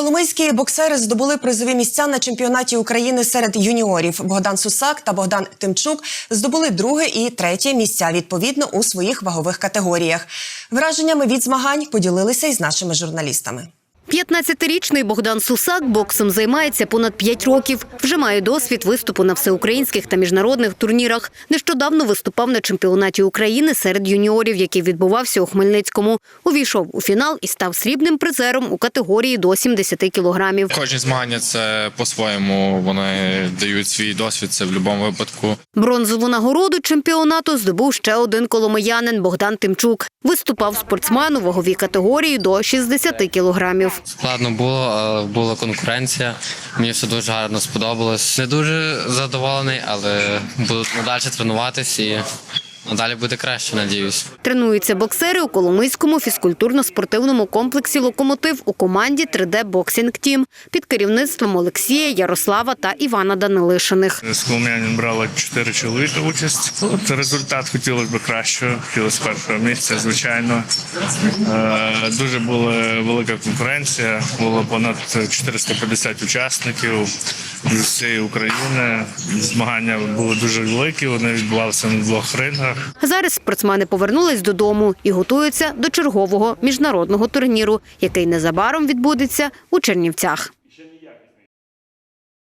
Коломийські боксери здобули призові місця на чемпіонаті України серед юніорів. Богдан Сусак та Богдан Тимчук здобули друге і третє місця відповідно у своїх вагових категоріях. Враженнями від змагань поділилися із нашими журналістами. 15-річний Богдан Сусак боксом займається понад 5 років. Вже має досвід виступу на всеукраїнських та міжнародних турнірах. Нещодавно виступав на чемпіонаті України серед юніорів, який відбувався у Хмельницькому. Увійшов у фінал і став срібним призером у категорії до 70 кілограмів. Кожні змагання це по-своєму. Вони дають свій досвід. Це в будь-якому випадку. Бронзову нагороду чемпіонату здобув ще один коломиянин Богдан Тимчук. Виступав спортсмен у ваговій категорії до 60 кілограмів. Складно було, але була конкуренція. Мені все дуже гарно сподобалось. Не дуже задоволений, але буду надалі тренуватись і надалі буде краще, надіюсь. Тренуються боксери у Коломийському фізкультурно-спортивному комплексі «Локомотив» у команді 3D Boxing Team під керівництвом Олексія, Ярослава та Івана Данилишиних. З Колом'янин брало чотири чоловіка участь. Результат хотілося б кращого. Хотілося першого місця, звичайно. Е, Дуже була велика конкуренція. Було понад 450 учасників з всієї України. Змагання були дуже великі. Вони відбувалися на двох рингах. Зараз спортсмени повернулись додому і готуються до чергового міжнародного турніру, який незабаром відбудеться у Чернівцях.